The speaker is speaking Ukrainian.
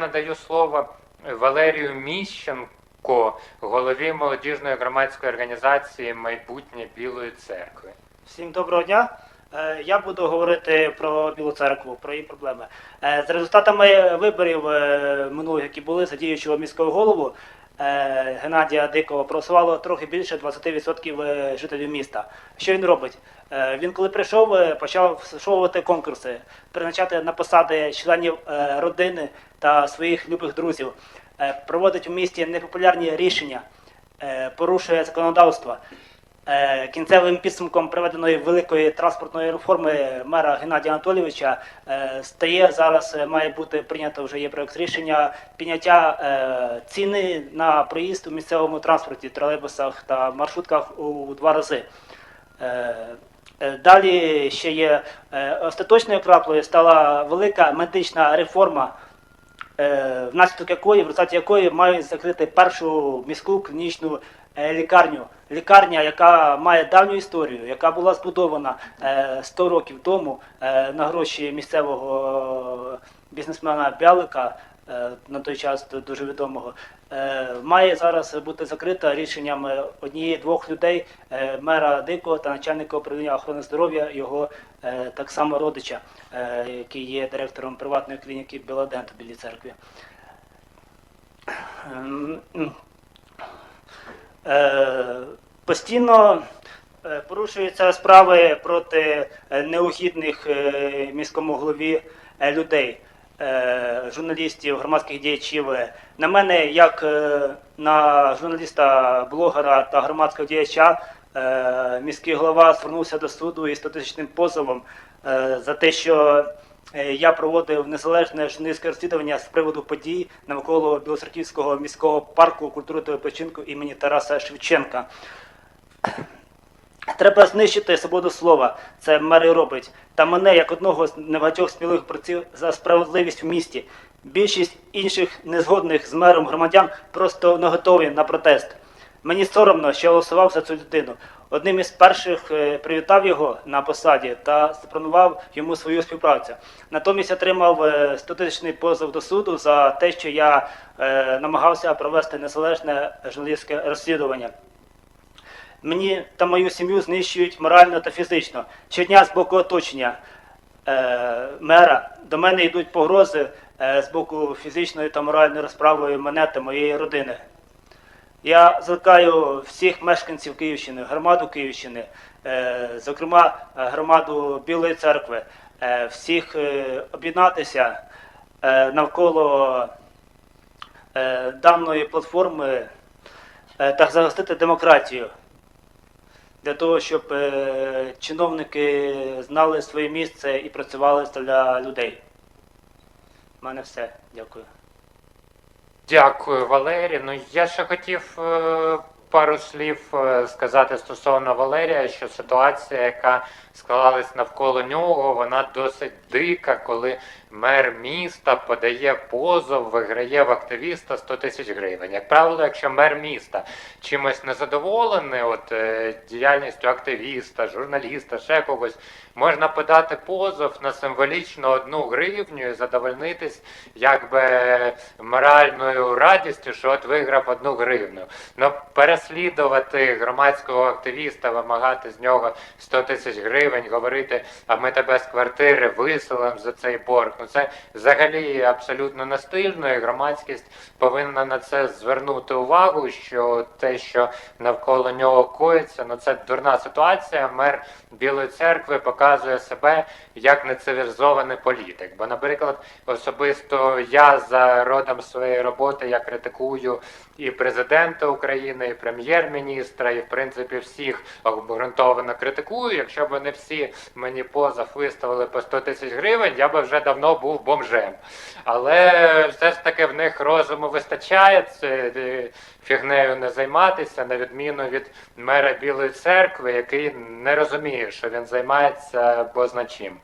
надаю слово Валерію Міщенко, голові молодіжної громадської організації Майбутнє Білої церкви. Всім доброго дня. Е, Я буду говорити про Білу церкву, про її проблеми. З результатами виборів е, минулих, які були за діючого міського голову е, Геннадія Дикого, проголосувало трохи більше 20% е, жителів міста. Що він робить? Е, Він, коли прийшов, е, почав влаштовувати конкурси, призначати на посади членів е, родини та своїх любих друзів, Е, проводить у місті непопулярні рішення, е, порушує законодавство. Е, Кінцевим підсумком проведеної великої транспортної реформи мера Геннадія Анатолійовича е, стає зараз, е, має бути прийнято вже є проект рішення підняття ціни на проїзд у місцевому транспорті, тролейбусах та маршрутках у два рази. Далі ще є остаточною краплею стала велика медична реформа, внаслідок якої, в результаті якої мають закрити першу міську клінічну лікарню. Лікарня, яка має давню історію, яка була збудована е, 100 років тому е, на гроші місцевого бізнесмена Бялика, е, на той час дуже відомого, е, має зараз бути закрита рішенням е, однієї-двох людей, е, мера Дикого та начальника управління охорони здоров'я, його е, так само родича, е, який є директором приватної клініки Біладент у Білій церкві. Е, Постійно е, порушуються справи проти е, неухідних міському голові людей, журналістів, громадських діячів. На мене, як на журналіста, блогера та громадського діяча, міський голова звернувся до суду із 100-тисячним позовом за те, що я проводив незалежне журналістське розслідування з приводу подій навколо Білоцерківського міського парку культури та відпочинку імені Тараса Шевченка. Треба знищити свободу слова. Це мер і робить. Та мене, як одного з небагатьох сміливих борців за справедливість в місті. Більшість інших незгодних з мером громадян просто не готові на протест. Мені соромно, що я голосував за цю людину. Одним із перших е, привітав його на посаді та запропонував йому свою співпрацю. Натомість отримав е, 100-тисячний позов до суду за те, що я е, намагався провести незалежне журналістське розслідування. Мені та мою сім'ю знищують морально та фізично. Щодня з боку оточення е, мера до мене йдуть погрози е, з боку фізичної та моральної розправи мене та моєї родини. Я закликаю всіх мешканців Київщини, громаду Київщини, е, зокрема е, громаду Білої церкви, е, всіх об'єднатися навколо даної платформи та захистити демократію для того, щоб чиновники знали своє місце і працювали для людей. У мене все. Дякую. Дякую, Валерій. Ну я ще хотів е, пару слів е, сказати стосовно Валерія, що ситуація, яка склалась навколо нього, вона досить дика, коли мер міста подає позов, виграє в активіста 100 тисяч гривень. Як правило, якщо мер міста чимось незадоволений, от е, діяльністю активіста, журналіста, ще когось, можна подати позов на символічно одну гривню і задовольнитись якби моральною радістю, що от виграв одну гривню. Ну переслідувати громадського активіста, вимагати з нього 100 тисяч гривень, говорити, а ми тебе з квартири виселимо за цей борг. Ну це взагалі абсолютно не стильно, і громадськість повинна на це звернути увагу, що те, що навколо нього коїться, ну це дурна ситуація. Мер Білої церкви показує себе як нецивілізований політик. Бо, наприклад, особисто я за родом своєї роботи я критикую і президента України, і прем'єр-міністра, і в принципі всіх обґрунтовано критикую. Якщо б вони всі мені позов виставили по 100 тисяч гривень, я би вже давно був бомжем. Але все ж таки в них розуму вистачає е, фігнею не займатися, на відміну від мера Білої церкви, який не розуміє, що він займається бозна чим.